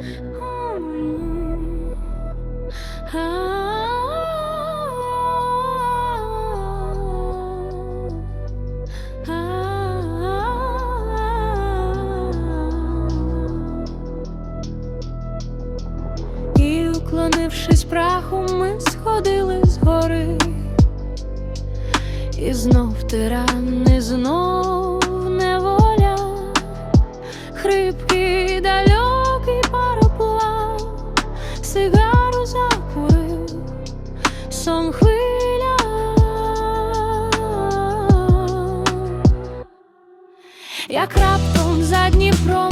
І, уклонившись праху, ми сходили з гори, і знов тирани, знов. як раптом за Дніпром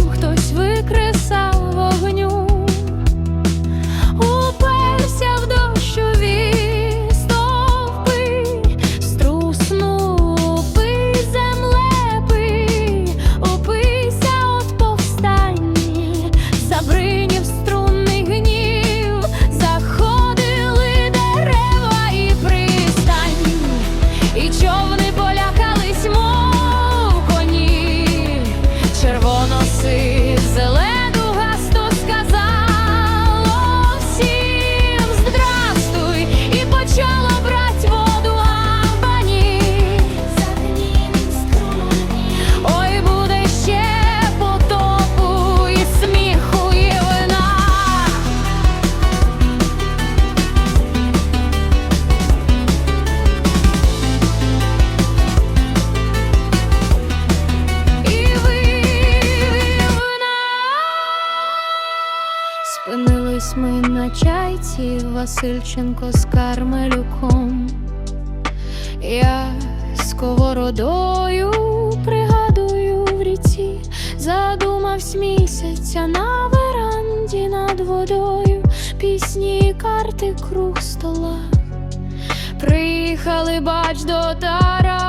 Катались ми на чайці Васильченко з Кармелюком, я сковородою пригадую в ріці, задумавсь місяця на веранді над водою, пісні, карти круг стола, приїхали бач до тара.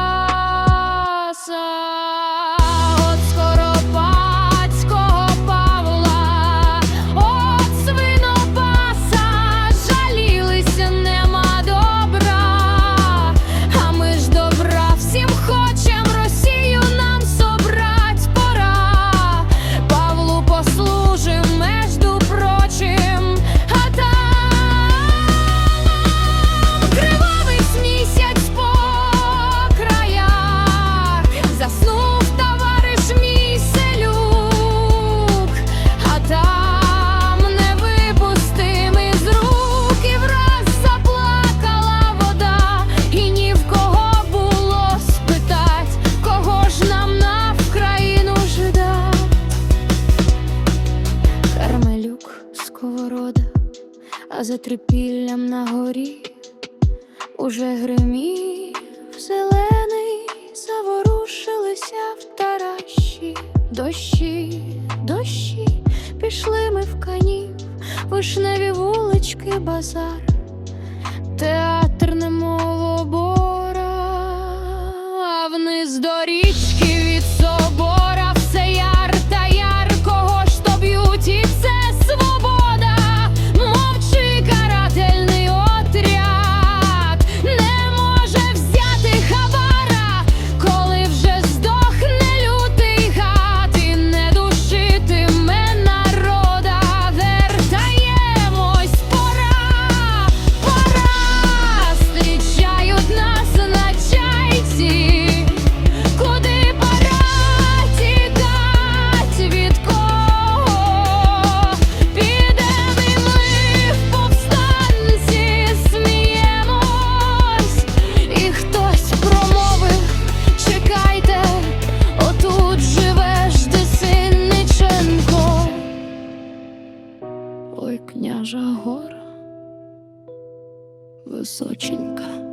сковорода, а за трипіллям на горі уже гримів зелений, заворушилися в таращі, дощі, дощі, пішли ми в канів, вишневі вулички, базар. Театр наша гора височенька.